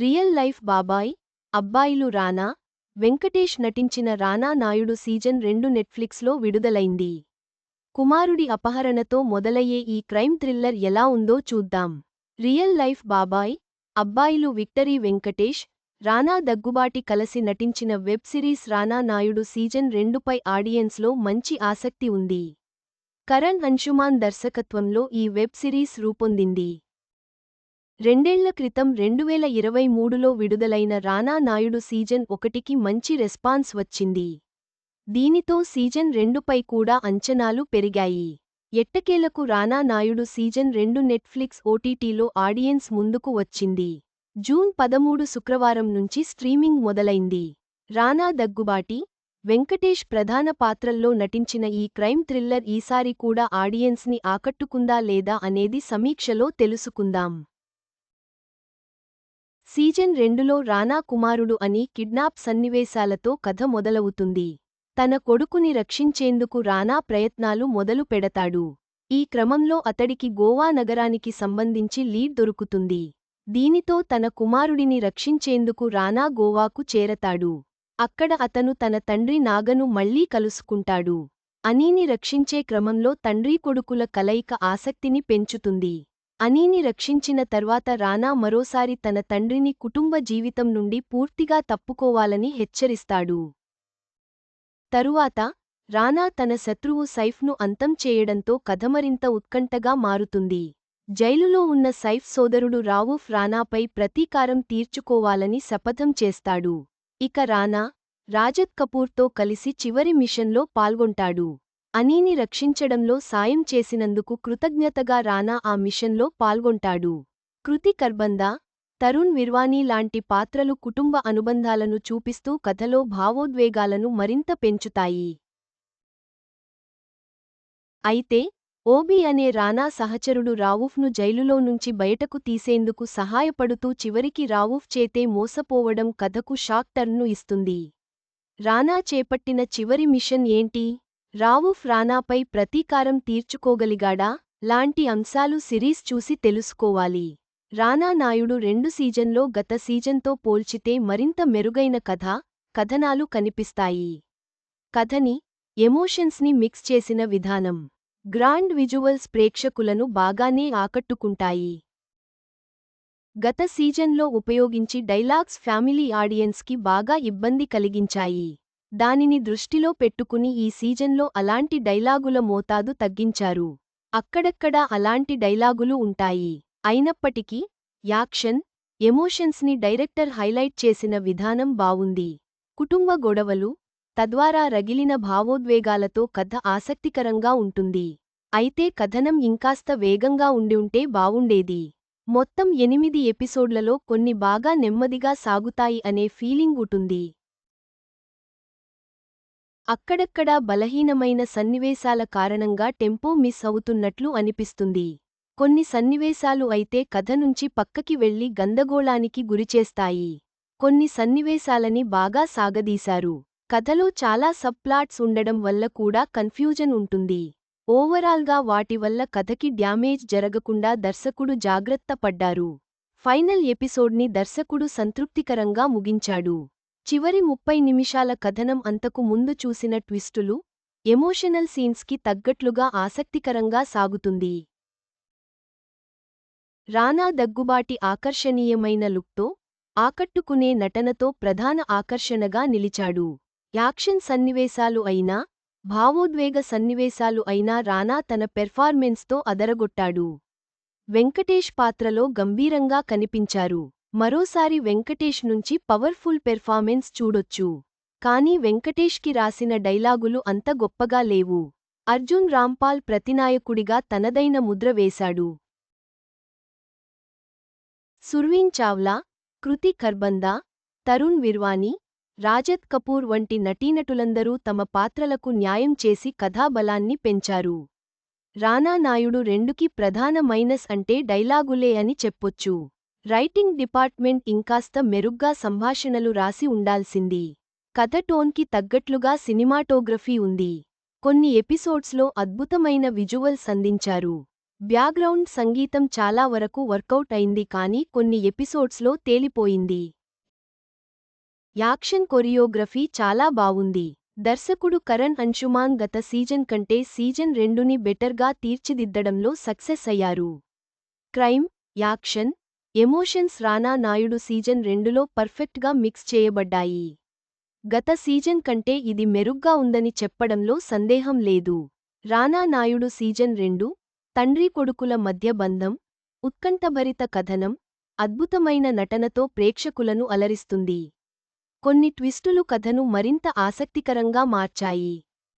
Real life బాబాయ్ అబ్బాయిలు రానా? వెంకటేష్ నటించిన రానా నాయుడు సీజన్ రెండు నెట్ఫ్లిక్స్లో విడుదలైంది. కుమారుడి అపహరణతో మొదలయ్యే ఈ క్రైమ్ థ్రిల్లర్ ఎలా ఉందో చూద్దాం. రియల్ లైఫ్ బాబాయ్ అబ్బాయిలు విక్టరీ వెంకటేష్ రానా దగ్గుబాటి కలసి నటించిన web series Rana Naidu season రెండుపై ఆడియన్స్లో మంచి ఆసక్తి ఉంది. కరణ్ అంశుమాన్ దర్శకత్వంలో ఈ వెబ్ సిరీస్ రూపొందింది. రెండేళ్ళ క్రితం రెండువేల ఇరవై మూడులో విడుదలైన రానా నాయుడు సీజన్ ఒకటికి మంచి రెస్పాన్స్ వచ్చింది. దీనితో సీజన్ రెండుపై కూడా అంచనాలు పెరిగాయి. ఎట్టకేలకు రానా నాయుడు సీజన్ రెండు నెట్ఫ్లిక్స్ ఓటీటీలో ఆడియన్స్ ముందుకు వచ్చింది. జూన్ పదమూడు శుక్రవారం నుంచి స్ట్రీమింగ్ మొదలైంది. రానా దగ్గుబాటి వెంకటేష్ ప్రధాన పాత్రల్లో నటించిన ఈ క్రైమ్ థ్రిల్లర్ ఈసారి కూడా ఆడియన్స్ని ఆకట్టుకుందా లేదా అనేది సమీక్షలో తెలుసుకుందాం. సీజన్ రెండులో రానా కుమారుడు అని కిడ్నాప్ సన్నివేశాలతో కథ మొదలవుతుంది. తన కొడుకుని రక్షించేందుకు రానా ప్రయత్నాలు మొదలు పెడతాడు. ఈ క్రమంలో అతడికి గోవా నగరానికి సంబంధించి లీడ్ దొరుకుతుంది. దీనితో తన కుమారుడిని రక్షించేందుకు రానా గోవాకు చేరతాడు. అక్కడ అతను తన తండ్రి నాగను మళ్ళీ కలుసుకుంటాడు. అనీని రక్షించే క్రమంలో తండ్రీ కొడుకుల కలయిక ఆసక్తిని పెంచుతుంది. అనీని రక్షించిన తర్వాత రానా మరోసారి తన తండ్రిని కుటుంబ జీవితం నుండి పూర్తిగా తప్పుకోవాలని హెచ్చరిస్తాడు. తరువాత రానా తన శత్రువు సైఫ్ను అంతం చేయడంతో కథమరింత ఉత్కంఠగా మారుతుంది. జైలులో ఉన్న సైఫ్ సోదరుడు రావూఫ్ రానాపై ప్రతీకారం తీర్చుకోవాలని శపథం చేస్తాడు. ఇక రానా రాజత్ కపూర్తో కలిసి చివరి మిషన్లో పాల్గొంటాడు. అనీని రక్షించడంలో సాయం చేసినందుకు కృతజ్ఞతగా రానా ఆ మిషన్లో పాల్గొంటాడు. కృతి కర్బంద తరుణ్ విర్వానీ లాంటి పాత్రలు కుటుంబ అనుబంధాలను చూపిస్తూ కథలో భావోద్వేగాలను మరింత పెంచుతాయి. అయితే ఓబీ అనే రానా సహచరుడు రావుఫ్ను జైలులో నుంచి బయటకు తీసేందుకు సహాయపడుతూ చివరికి రావుఫ్ చేతే మోసపోవడం కథకు షాక్ టర్న్ను ఇస్తుంది. రానా చేపట్టిన చివరి మిషన్ ఏంటి? రావుఫ్ రానాపై ప్రతీకారం తీర్చుకోగలిగాడా? లాంటి అంశాలు సిరీస్ చూసి తెలుసుకోవాలి. రానా నాయుడు రెండు సీజన్లో గత సీజన్తో పోల్చితే మరింత మెరుగైన కథ కథనాలు కనిపిస్తాయి. కథని ఎమోషన్స్ని మిక్స్ చేసిన విధానం. గ్రాండ్ విజువల్స్ ప్రేక్షకులను బాగానే ఆకట్టుకుంటాయి. గత సీజన్లో ఉపయోగించి డైలాగ్స్ ఫ్యామిలీ ఆడియన్స్కి బాగా ఇబ్బంది కలిగించాయి. దానిని దృష్టిలో పెట్టుకుని ఈ సీజన్లో అలాంటి డైలాగుల మోతాదు తగ్గించారు. అక్కడక్కడా అలాంటి డైలాగులు ఉంటాయి. అయినప్పటికీ యాక్షన్ ఎమోషన్స్ని డైరెక్టర్ హైలైట్ చేసిన విధానం బావుంది. కుటుంబ గొడవలు తద్వారా రగిలిన భావోద్వేగాలతో కథ ఆసక్తికరంగా ఉంటుంది. అయితే కథనం ఇంకాస్త వేగంగా ఉండివుంటే బావుండేది. మొత్తం ఎనిమిది ఎపిసోడ్లలో కొన్ని బాగా నెమ్మదిగా సాగుతాయి అనే ఫీలింగ్ ఉంటుంది. అక్కడక్కడా బలహీనమైన సన్నివేశాల కారణంగా టెంపో మిస్ అవుతున్నట్లు అనిపిస్తుంది. కొన్ని సన్నివేశాలు అయితే కథ నుంచి పక్కకి వెళ్ళి గందగోళానికి గురిచేస్తాయి. కొన్ని సన్నివేశాలని బాగా సాగదీశారు. కథలో చాలా సబ్ ప్లాట్స్ ఉండడం వల్ల కూడా కన్ఫ్యూజన్ ఉంటుంది. ఓవరాల్గా వాటి వల్ల కథకి డ్యామేజ్ జరగకుండా దర్శకుడు జాగ్రత్త పడ్డారు. ఫైనల్ ఎపిసోడ్ని దర్శకుడు సంతృప్తికరంగా ముగించాడు. చివరి ముప్పై నిమిషాల కథనం అంతకు ముందు చూసిన ట్విస్టులు ఎమోషనల్ సీన్స్కి తగ్గట్లుగా ఆసక్తికరంగా సాగుతుంది. రానా దగ్గుబాటి ఆకర్షణీయమైన లుక్తో ఆకట్టుకునే నటనతో ప్రధాన ఆకర్షణగా నిలిచాడు. యాక్షన్ సన్నివేశాలు అయినా భావోద్వేగ సన్నివేశాలు అయినా రానా తన పెర్ఫార్మెన్స్తో అదరగొట్టాడు. వెంకటేష్ పాత్రలో గంభీరంగా కనిపించారు. మరోసారి వెంకటేష్ నుంచి పవర్ఫుల్ పెర్ఫార్మెన్స్ చూడొచ్చు. కానీ వెంకటేష్కి రాసిన డైలాగులు అంత గొప్పగా లేవు. అర్జున్ రాంపాల్ ప్రతినాయకుడిగా తనదైన ముద్ర వేశాడు. సుర్వీన్ చావ్లా కృతి ఖర్బందా తరుణ్ విర్వానీ రాజత్ కపూర్ వంటి నటీనటులందరూ తమ పాత్రలకు న్యాయం చేసి కథాబలాన్ని పెంచారు. రానా నాయుడు రెండుకి ప్రధాన మైనస్ అంటే డైలాగులే అని చెప్పొచ్చు. రైటింగ్ డిపార్ట్మెంట్ ఇంకాస్త మెరుగ్గా సంభాషణలు రాసి ఉండాల్సింది. కథ టోన్కి తగ్గట్లుగా సినిమాటోగ్రఫీ ఉంది. కొన్ని ఎపిసోడ్స్లో అద్భుతమైన విజువల్స్ అందించారు. బ్యాక్గ్రౌండ్ సంగీతం చాలా వరకు వర్కౌట్ అయింది కానీ కొన్ని ఎపిసోడ్స్లో తేలిపోయింది. యాక్షన్ కొరియోగ్రఫీ చాలా బావుంది. దర్శకుడు కరణ్ అంశుమాన్ గత సీజన్ కంటే సీజన్ రెండుని బెటర్గా తీర్చిదిద్దడంలో సక్సెస్ అయ్యారు. Crime action emotions Rana Naidu season రెండులో పర్ఫెక్ట్గా మిక్స్ చేయబడ్డాయి. గత సీజన్ కంటే ఇది మెరుగ్గా ఉందని చెప్పడంలో సందేహం లేదు. రానా నాయుడు సీజన్ రెండు తండ్రి కొడుకుల మధ్య బంధం ఉత్కంఠభరిత కథనం అద్భుతమైన నటనతో ప్రేక్షకులను అలరిస్తుంది. కొన్ని ట్విస్టులు కథను మరింత ఆసక్తికరంగా మార్చాయి.